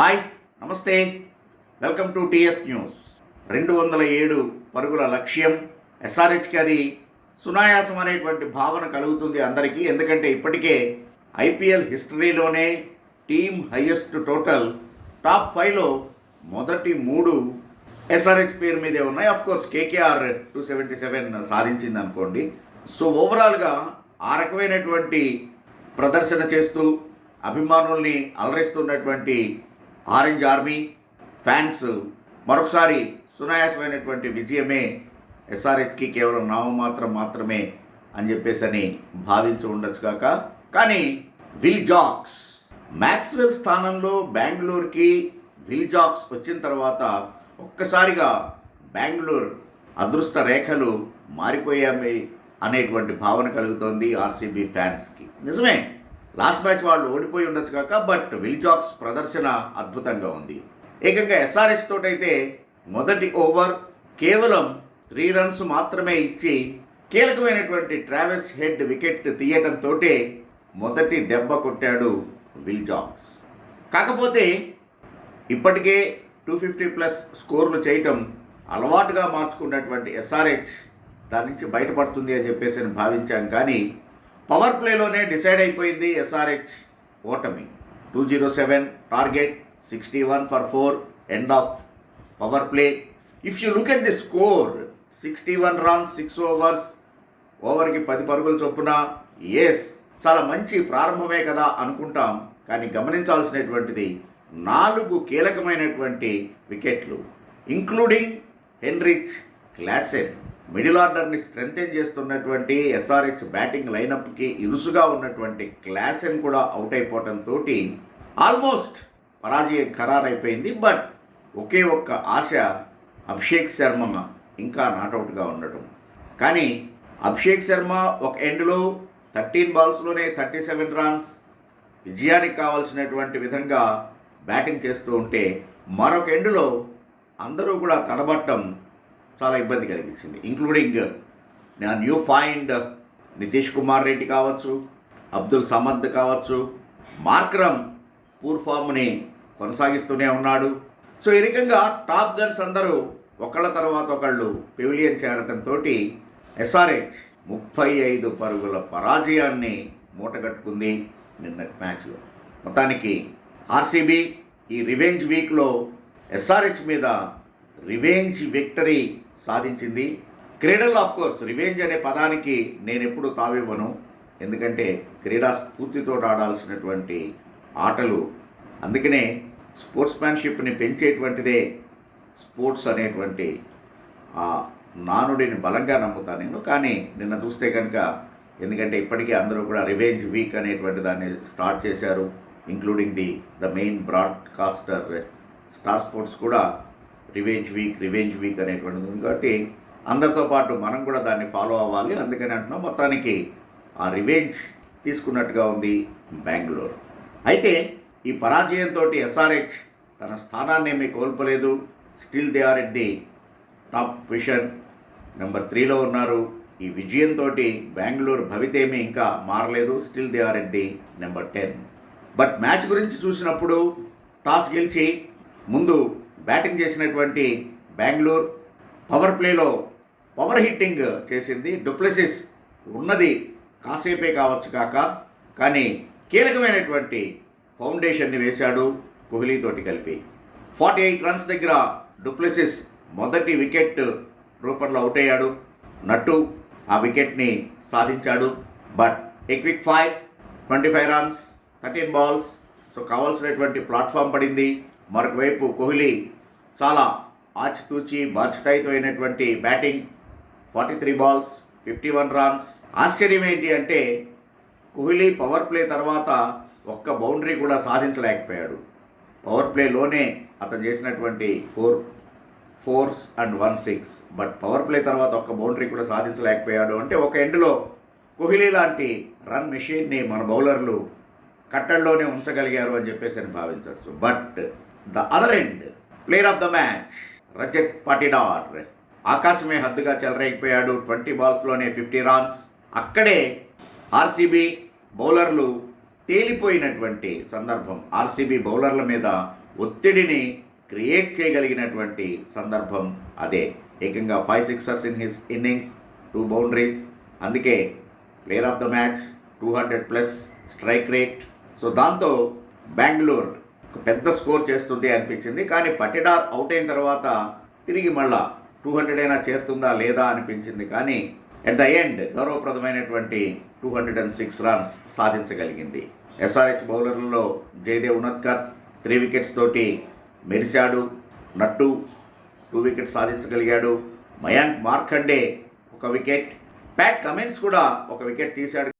Hi నమస్తే. Welcome to TS news. రెండు వందల ఏడు పరుగుల లక్ష్యం. ఎస్ఆర్హెచ్కి అది సునాయాసం అనేటువంటి భావన కలుగుతుంది అందరికీ. ఎందుకంటే ఇప్పటికే ఐపీఎల్ హిస్టరీలోనే టీమ్ హయ్యెస్ట్ టోటల్ టాప్ ఫైవ్లో మొదటి మూడు ఎస్ఆర్హెచ్ పేరు మీదే ఉన్నాయి. Of course KKR two seventy seven సాధించింది అనుకోండి. సో ఓవరాల్గా ఆ రకమైనటువంటి ప్రదర్శన చేస్తూ అభిమానుల్ని అలరిస్తున్నటువంటి ఆరెంజ్ ఆర్మీ ఫ్యాన్స్ మరొకసారి సునాయాసమైనటువంటి విజయమే ఎస్ఆర్హెచ్కి కేవలం నామమాత్రం మాత్రమే అని చెప్పేసి అని భావించి ఉండొచ్చు కాక. కానీ విల్ జాక్స్ మ్యాక్స్వెల్ స్థానంలో బెంగళూరుకి విల్ జాక్స్ వచ్చిన తర్వాత ఒక్కసారిగా బెంగళూరు అదృష్ట రేఖలు మారిపోయాయి అనేటువంటి భావన కలుగుతోంది ఆర్సీబీ ఫ్యాన్స్కి. నిజమే. లాస్ట్ మ్యాచ్ వాళ్ళు ఓడిపోయి ఉండొచ్చు కాక బట్ విల్ జాక్స్ ప్రదర్శన అద్భుతంగా ఉంది. ఏకంగా ఎస్ఆర్ఎస్ తోటైతే మొదటి ఓవర్ కేవలం త్రీ రన్స్ మాత్రమే ఇచ్చి కీలకమైనటువంటి ట్రావెల్స్ హెడ్ వికెట్ తీయటంతో మొదటి దెబ్బ కొట్టాడు విల్ జాక్స్. కాకపోతే ఇప్పటికే టూ ఫిఫ్టీ ప్లస్ స్కోర్లు చేయటం అలవాటుగా మార్చుకున్నటువంటి ఎస్ఆర్హెచ్ దాని నుంచి బయటపడుతుంది అని చెప్పేసి నేను భావించాం కానీ పవర్ ప్లేలోనే డిసైడ్ అయిపోయింది ఎస్ఆర్హెచ్ ఓటమి. Two zero seven target sixty one for four end of power play. If you look at the score sixty one runs six overs ఓవర్కి పది పరుగులు చొప్పున. ఎస్ చాలా మంచి ప్రారంభమే కదా అనుకుంటాం. కానీ గమనించాల్సినటువంటిది నాలుగు కీలకమైనటువంటి వికెట్లు ఇంక్లూడింగ్ హెన్రిచ్ క్లాసెన్ మిడిల్ ఆర్డర్ని స్ట్రెంగ్తెన్ చేస్తున్నటువంటి ఎస్ఆర్హెచ్ బ్యాటింగ్ లైనప్కి ఇరుసుగా ఉన్నటువంటి క్లాసెన్ కూడా అవుట్ అయిపోవడంతో ఆల్మోస్ట్ పరాజయం ఖరారైపోయింది. బట్ ఒకే ఒక్క ఆశ అభిషేక్ శర్మ ఇంకా నాట్అవుట్గా ఉండటం. కానీ అభిషేక్ శర్మ ఒక ఎండ్లో థర్టీన్ బాల్స్లోనే థర్టీ సెవెన్ రన్స్ విజయానికి కావాల్సినటువంటి విధంగా బ్యాటింగ్ చేస్తూ ఉంటే మరొక ఎండ్లో అందరూ కూడా తడబట్టం చాలా ఇబ్బంది కలిగించింది. ఇంక్లూడింగ్ నా న్యూ ఫైండ్ నితీష్ కుమార్ రెడ్డి కావచ్చు అబ్దుల్ సమద్ కావచ్చు మార్క్రమ్ పూర్ ఫామ్ని కొనసాగిస్తూనే ఉన్నాడు. సో ఈ రకంగా టాప్ గన్స్ అందరూ ఒకళ్ళ తర్వాత ఒకళ్ళు పెవిలియన్ చేరటంతో ఎస్ఆర్హెచ్ ముప్పై ఐదు పరుగుల పరాజయాన్ని మూటగట్టుకుంది నిన్నటి మ్యాచ్లో. మొత్తానికి ఆర్సీబీ ఈ రివెంజ్ వీక్లో ఎస్ఆర్హెచ్ మీద రివెంజ్ విక్టరీ సాధించింది. క్రీడల్లో ఆఫ్ కోర్స్ రివెంజ్ అనే పదానికి నేను ఎప్పుడు తావివ్వను. ఎందుకంటే క్రీడా స్ఫూర్తితో ఆడాల్సినటువంటి ఆటలు అందుకనే స్పోర్ట్స్మ్యాన్షిప్ని పెంచేటువంటిదే స్పోర్ట్స్ అనేటువంటి ఆ నానుడిని బలంగా నమ్ముతాను నేను. కానీ నిన్న చూస్తే కనుక ఎందుకంటే ఇప్పటికీ అందరూ కూడా రివెంజ్ వీక్ అనేటువంటి దాన్ని స్టార్ట్ చేశారు. Including the the main broadcaster Star Sports కూడా రివెంజ్ వీక్ రివెంజ్ వీక్ అనేటువంటిది ఉంది కాబట్టి అందరితో పాటు మనం కూడా దాన్ని ఫాలో అవ్వాలి. అందుకని అంటున్నాం మొత్తానికి ఆ రివెంజ్ తీసుకున్నట్టుగా ఉంది బెంగళూరు. అయితే ఈ పరాజయంతో ఎస్ఆర్హెచ్ తన స్థానాన్ని ఏమీ కోల్పోలేదు. Still they are at the top position number త్రీలో ఉన్నారు. ఈ విజయంతో బెంగళూరు భవితేమీ ఇంకా మారలేదు. Still they are at the number ten but match గురించి చూసినప్పుడు టాస్ గెలిచి ముందు బ్యాటింగ్ చేసినటువంటి బెంగళూరు పవర్ ప్లేలో పవర్ హిట్టింగ్ చేసింది డుప్లెసిస్. ఉన్నది కాసేపే కావచ్చు కాక. కానీ కీలకమైనటువంటి ఫౌండేషన్ని వేశాడు కోహ్లీతోటి కలిపి. ఫార్టీ ఎయిట్ రన్స్ దగ్గర డుప్లెసిస్ మొదటి వికెట్ రూపంలో అవుట్ అయ్యాడు. నట్టు ఆ వికెట్ని సాధించాడు. But a quick five twenty five runs thirteen balls. So కావాల్సినటువంటి ప్లాట్ఫామ్ పడింది. మరొక వైపు కోహ్లీ చాలా ఆచితూచి బాధ్యతాయుతమైనటువంటి batting forty three balls fifty one runs. ఆశ్చర్యం ఏంటి అంటే కోహ్లీ పవర్ ప్లే తర్వాత ఒక్క బౌండరీ కూడా సాధించలేకపోయాడు. పవర్ ప్లేలోనే అతను చేసినటువంటి four fours and one six. But power play తర్వాత ఒక్క బౌండరీ కూడా సాధించలేకపోయాడు. అంటే ఒక ఎండ్లో కోహ్లీ లాంటి రన్ మెషిన్ని మన బౌలర్లు కట్టల్లోనే ఉంచగలిగారు అని చెప్పేసి అని భావించవచ్చు. But the other end player of the match Rajat Patidar ఆకాశమే హద్దుగా చెలరేగిపోయాడు. ట్వంటీ బాల్స్లోనే ఫిఫ్టీ రన్స్ అక్కడే ఆర్సీబీ బౌలర్లు తేలిపోయినటువంటి సందర్భం. ఆర్సీబీ బౌలర్ల మీద ఒత్తిడిని క్రియేట్ చేయగలిగినటువంటి సందర్భం అదే. ఏకంగా five sixers in his innings two boundaries అందుకే player of the match two hundred plus strike rate so దాంతో బెంగళూరు పెద్ద స్కోర్ చేస్తుంది అనిపించింది. కానీ పటిడార్ అవుట్ అయిన తర్వాత తిరిగి మళ్ళా టూ హండ్రెడ్ అయినా చేరుతుందా లేదా అనిపించింది. కానీ at the end గౌరవప్రదమైనటువంటి two hundred and six runs సాధించగలిగింది. SRH బౌలర్లలో జయదేవ్ ఉనత్కర్ త్రీ వికెట్స్ తోటి మెరిశాడు. నట్టు టూ వికెట్స్ సాధించగలిగాడు. మయాంక్ మార్కండే ఒక వికెట్. ప్యాట్ కమిన్స్ కూడా ఒక వికెట్ తీశాడు.